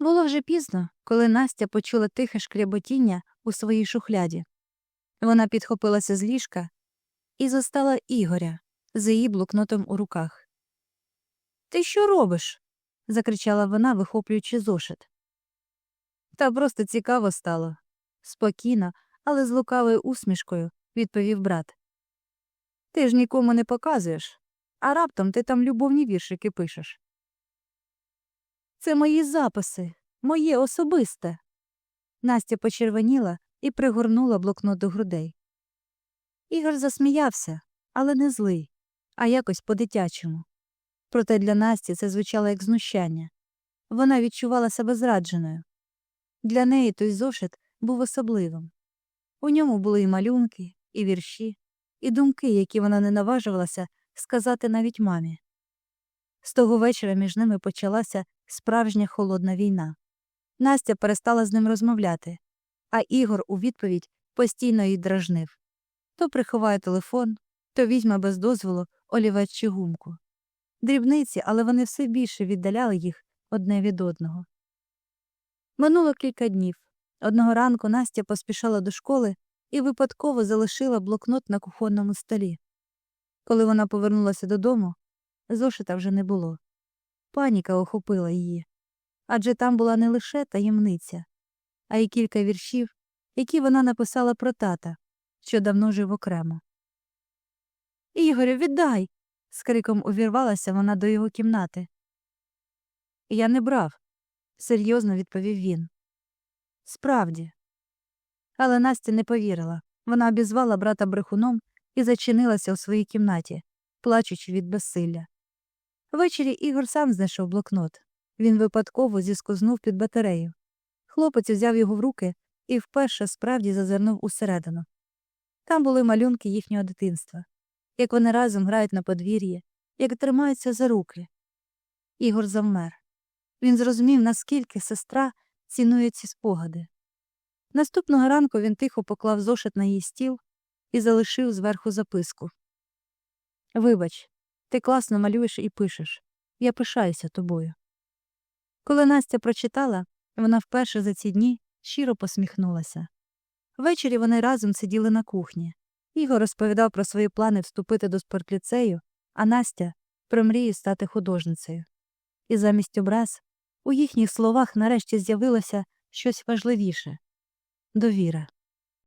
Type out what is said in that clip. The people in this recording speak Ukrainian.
Було вже пізно, коли Настя почула тихе шкряботіння у своїй шухляді. Вона підхопилася з ліжка і застала Ігоря з її блокнотом у руках. Ти що робиш? закричала вона, вихоплюючи зошит. Та просто цікаво стало. Спокійно, але з лукавою усмішкою відповів брат. Ти ж нікому не показуєш, а раптом ти там любовні віршики пишеш. Це мої записи, моє особисте. Настя почервоніла і пригорнула блокнот до грудей. Ігор засміявся, але не злий, а якось по-дитячому. Проте для Насті це звучало як знущання. Вона відчувала себе зрадженою. Для неї той зошит був особливим. У ньому були і малюнки, і вірші, і думки, які вона не наважувалася сказати навіть мамі. З того вечора між ними почалася справжня холодна війна. Настя перестала з ним розмовляти, а Ігор у відповідь постійно її дражнив. То приховає телефон, то візьме без дозволу олівець гумку. Дрібниці, але вони все більше віддаляли їх одне від одного. Минуло кілька днів. Одного ранку Настя поспішала до школи і випадково залишила блокнот на кухонному столі. Коли вона повернулася додому, зошита вже не було. Паніка охопила її. Адже там була не лише таємниця, а й кілька віршів, які вона написала про тата, що давно жив окремо. Ігорю, віддай. з криком увірвалася вона до його кімнати. Я не брав, серйозно відповів він. Справді. Але Настя не повірила. Вона обізвала брата брехуном і зачинилася у своїй кімнаті, плачучи від безсилля. Ввечері Ігор сам знайшов блокнот. Він випадково зіскознув під батарею. Хлопець взяв його в руки і вперше справді зазирнув усередину. Там були малюнки їхнього дитинства, як вони разом грають на подвір'ї, як тримаються за руки. Ігор завмер. Він зрозумів, наскільки сестра цінує ці спогади. Наступного ранку він тихо поклав зошит на її стіл і залишив зверху записку. Вибач, ти класно малюєш і пишеш. Я пишаюся тобою. Коли Настя прочитала, вона вперше за ці дні щиро посміхнулася. Ввечері вони разом сиділи на кухні. Ігор розповідав про свої плани вступити до спортліцею, а Настя про мрію стати художницею. І замість образ у їхніх словах нарешті з'явилося щось важливіше довіра.